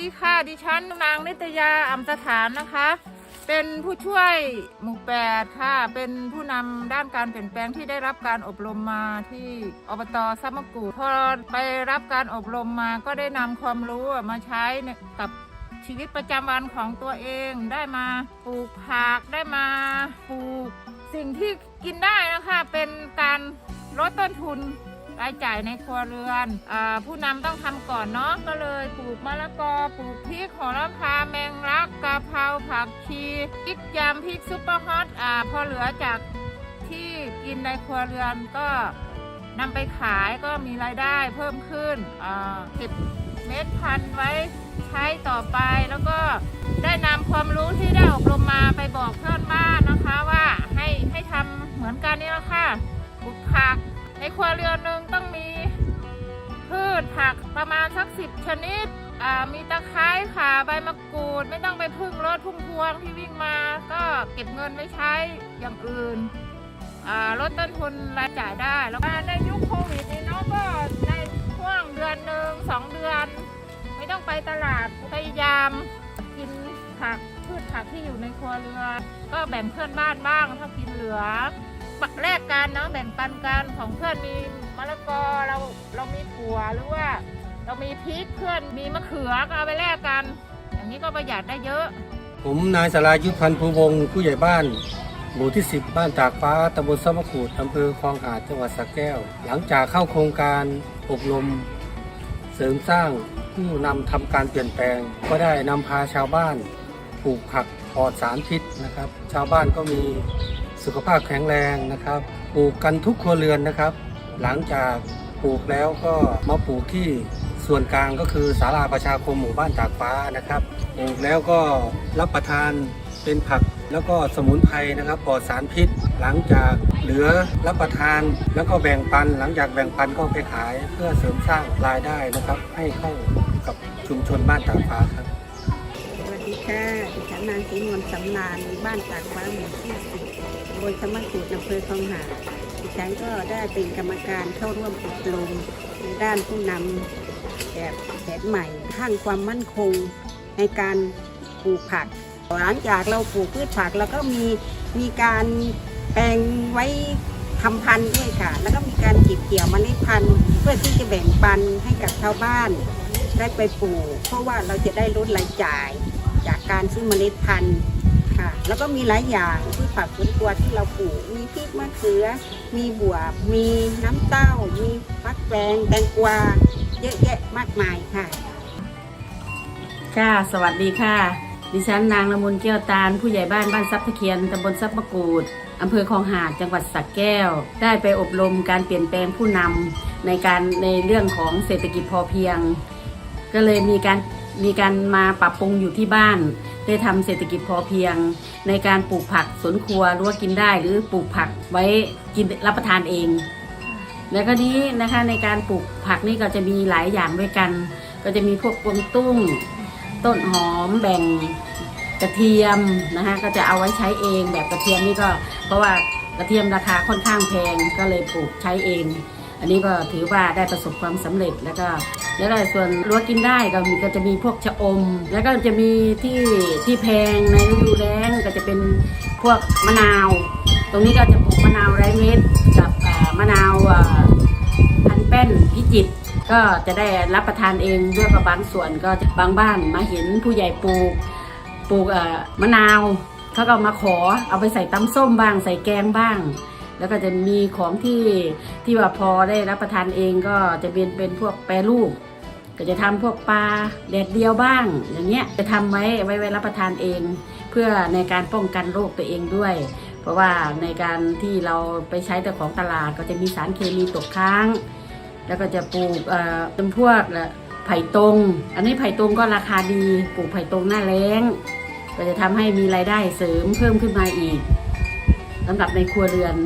ดีค่ะ ดิฉันนางนิตยาอัมสถานนะคะ เป็นผู้ช่วยหมู่แปดค่ะ เป็นผู้นำด้านการเปลี่ยนแปลงที่ได้รับการอบรมมาที่อบตซับมะกูดพอไปรับการอบรมมาก็ได้นำความรู้มาใช้กับชีวิตประจำวันของตัวเองได้มาปลูกผักได้มาปลูกสิ่งที่กินได้นะคะ เป็นการลดต้นทุน รายจ่ายในครัวเรือนอผู้นำต้องทำก่อนเนาะก็เลยปลูกมะละกอปลูกพริกโหระพาแมงลักกะเพราผักชีพริกยำพริกซุปเปอร์ฮอตอพอเหลือจากที่กินในครัวเรือนก็นำไปขายก็มีรายได้เพิ่มขึ้นเก็บเม็ดพันธุ์ไว้ใช้ต่อไปแล้วก็ได้นำความรู้ที่ได้อบรมมาไปบอกเพื่อนบ้านนะคะว่าให้ให้ทำเหมือนกันนี่แหละค่ะปลูกผัก ในครัวเรือนหนึ่งต้องมีพืชผักประมาณสักสิบชนิดอ่ามีตะไคร้ข่าใบมะกรูด ไม่ต้องไปพึ่งรถพุ่มพวงที่วิ่งมา ก็เก็บเงินไว้ใช้อย่างอื่นอ่าลดต้นทุนรายจ่ายได้ แล้วในยุคโควิดนี่เนาะก็ในช่วงเดือนหนึ่งสองเดือน ไม่ต้องไปตลาดพยายามกินผักพืชผักที่อยู่ในครัวเรือนก็แบ่งเพื่อนบ้านบ้างถ้ากินเหลือ แลกกันเนาะแบ่งปันกันของเพื่อนมีมะละกอเราเรามีถั่วหรือว่า เรามีพริกเพื่อนมีมะเขือก็เอาไปแลกกัน อย่างนี้ก็ประหยัดได้เยอะ ผมนายสรายุทธพันธ์ภูวงศ์ผู้ใหญ่บ้านหมู่ที่ 10 บ้านตากฟ้าตำบลสมะขูดอำเภอคลองหาดจังหวัดสระแก้ว หลังจากเข้าโครงการอบรมเสริมสร้างผู้นำทำการเปลี่ยนแปลง ก็ได้นำพาชาวบ้านปลูกผักปลอดสารพิษนะครับ ชาวบ้านก็มี สุขภาพแข็งแรงนะครับปลูกกันทุกครัวเรือนนะครับ หลังจากปลูกแล้วก็มาปลูกที่ส่วนกลางก็คือศาลาประชาคมหมู่บ้านตากฟ้านะครับปลูกแล้วก็รับประทานเป็นผักแล้วก็สมุนไพรนะครับปลอดสารพิษ หลังจากเหลือรับประทานแล้วก็แบ่งปัน หลังจากแบ่งปันก็ไปขายเพื่อเสริมสร้างรายได้นะครับ ให้เข้ากับชุมชนบ้านตากฟ้าครับ สวัสดีค่ะดิฉันนางศรีนวลสำนานบ้านตากฟ้าหมู่ที่สิบ ตำบลสมัครจูดอำเภอคลองหาดดิฉันก็ได้เป็นกรรมการเข้าร่วมอบรมในด้านผู้นำแบบแผนใหม่ข้างความมั่นคงในการปลูกผัก หลังจากเราปลูกพืชผักเราก็มีมีการแปลงไว้ทำพันธุ์ด้วยค่ะ แล้วก็มีการเก็บเกี่ยวเมล็ดพันธุ์เพื่อที่จะแบ่งปันให้กับชาวบ้าน ได้ไปปลูก เพราะว่าเราจะได้ลดรายจ่ายจากการซื้อเมล็ดพันธุ์ ค่ะ แล้วก็มีหลายอย่างที่ผักสวนครัวที่เราปลูก มีพริกมะเขือ มีบวบ มีน้ำเต้า มีฟักแฟงแตงกวา เยอะแยะมากมายค่ะ ค่ะ สวัสดีค่ะ ดิฉันนางละมุนแก้วตาล ผู้ใหญ่บ้านบ้านซับตะเคียนตำบลซับมะกูดอำเภอคลองหาดจังหวัดสระแก้ว ได้ไปอบรมการเปลี่ยนแปลงผู้นำในการในเรื่องของเศรษฐกิจพอเพียง ก็เลยมีการมีการมาปรับปรุงอยู่ที่บ้าน ได้ทำเศรษฐกิจพอเพียง ในการปลูกผักสวนครัวรั้วกินได้หรือปลูกผักไว้กินรับประทานเอง แล้วก็นี้นะคะในการปลูกผักนี่ก็จะมีหลายอย่างด้วยกัน ก็จะมีพวกกวงตุ้ง ต้นหอมแบ่งกระเทียมนะคะก็จะเอาไว้ใช้เองแบบกระเทียมนี่ก็ เพราะว่ากระเทียมราคาค่อนข้างแพงก็เลยปลูกใช้เอง อันนี้ก็ถือว่าได้ประสบความสำเร็จแล้วก็แล้วก็ส่วนรั้วกินได้ก็มีก็จะมีพวกชะอม แล้วก็จะมีที่ที่แพงในฤดูแล้งก็จะเป็นพวกมะนาว ตรงนี้ก็จะปลูกมะนาวไร้เม็ดกับมะนาวอันแป้นพิจิตรก็จะได้รับประทานเองด้วยกับบางส่วนก็บางบ้านมาเห็นผู้ใหญ่ปลูกปลูกมะนาวเขาก็มาขอเอาไปใส่ตำส้มบ้างใส่แกงบ้าง แล้วก็จะมีของที่ที่ว่าพอได้รับประทานเองก็จะเป็นเป็นพวกแปรรูป ก็จะทำพวกปลาแดดเดียวบ้าง อย่างเงี้ยจะทำไว้ไว้ไว้รับประทานเอง เพื่อในการป้องกันโรคตัวเองด้วย เพราะว่าในการที่เราไปใช้แต่ของตลาดก็จะมีสารเคมีตกค้าง แล้วก็จะปลูกเอ่อเป็นพวกไผ่ตรง อันนี้ไผ่ตรงก็ราคาดีปลูกไผ่ตรงหน้าแล้งก็จะทำให้มีรายได้เสริมเพิ่มขึ้นมาอีก สำหรับในครัวเรือน